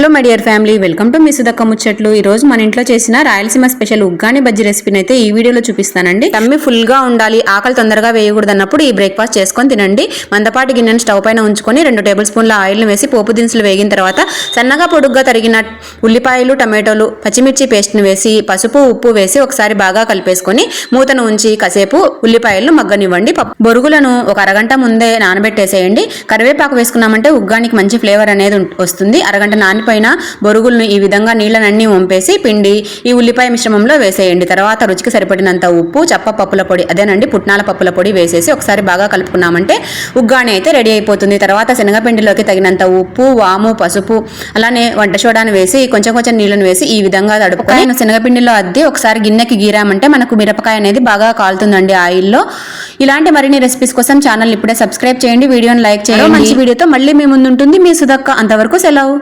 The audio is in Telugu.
Hello my dear family. Welcome to మీ సుధక్క ముచ్చట్లు. ఈ రోజు మన ఇంట్లో చేసిన రాయలసీమ స్పెషల్ ఉగ్గాని బజ్జీ రెసిపీని అయితే ఈ వీడియోలో చూపిస్తానండి. తమ్మి ఫుల్గా ఉండాలి ఆకలి తొందరగా వేయకూడదు అన్నప్పుడు ఈ బ్రేక్ఫాస్ట్ చేసుకొని తినండి. మందపాటి గిన్నెను స్టవ్ పైన ఉంచుకొని రెండు టేబుల్ స్పూన్ల ఆయిల్ వేసి పోపు దినుసులు వేగిన తర్వాత సన్నగా పొడుగ్గా తరిగిన ఉల్లిపాయలు టమాటోలు పచ్చిమిర్చి పేస్ట్ని వేసి పసుపు ఉప్పు వేసి ఒకసారి బాగా కలిపేసుకొని మూతను ఉంచి కాసేపు ఉల్లిపాయలను మగ్గనివ్వండి. బొరుగులను ఒక అరగంట ముందే నానబెట్టేసేయండి. కరివేపాకు వేసుకున్నామంటే ఉగ్గానికి మంచి ఫ్లేవర్ అనేది వస్తుంది. అరగంట నానిపోయిన బొరుగులను ఈ విధంగా నీళ్ళనన్నీ వంపేసి పిండి ఈ ఉల్లిపాయ మిశ్రమంలో వేసేయండి. తర్వాత రుచికి సరిపడినంత ఉప్పు చప్ప పప్పుల పొడి అదేనండి పుట్నాల పప్పుల పొడి వేసేసి ఒకసారి బాగా కలుపుకున్నామంటే ఉగ్గాని అయితే రెడీ అయిపోతుంది. తర్వాత శనగపిండిలోకి తగినంత ఉప్పు వాము పసుపు అలానే వంట సోడాను వేసి కొంచెం కొంచెం నీళ్ళను వేసి ఈ విధంగా తడుపుకొని శనగపిండిలో అద్ది ఒకసారి గిన్నెకి గీరామంటే మనకు మిరపకాయ అనేది బాగా కాలుతుందండి ఆయిల్లో. ఇలాంటి మరిన్ని రెసిపీస్ కోసం ఛానల్ ఇప్పుడే సబ్స్క్రైబ్ చేయండి వీడియోని లైక్ చేయండి. మంచి వీడియోతో మళ్ళీ మీ ముందుంటుంది మీ సుధక్క. అంతవరకు సెలవు.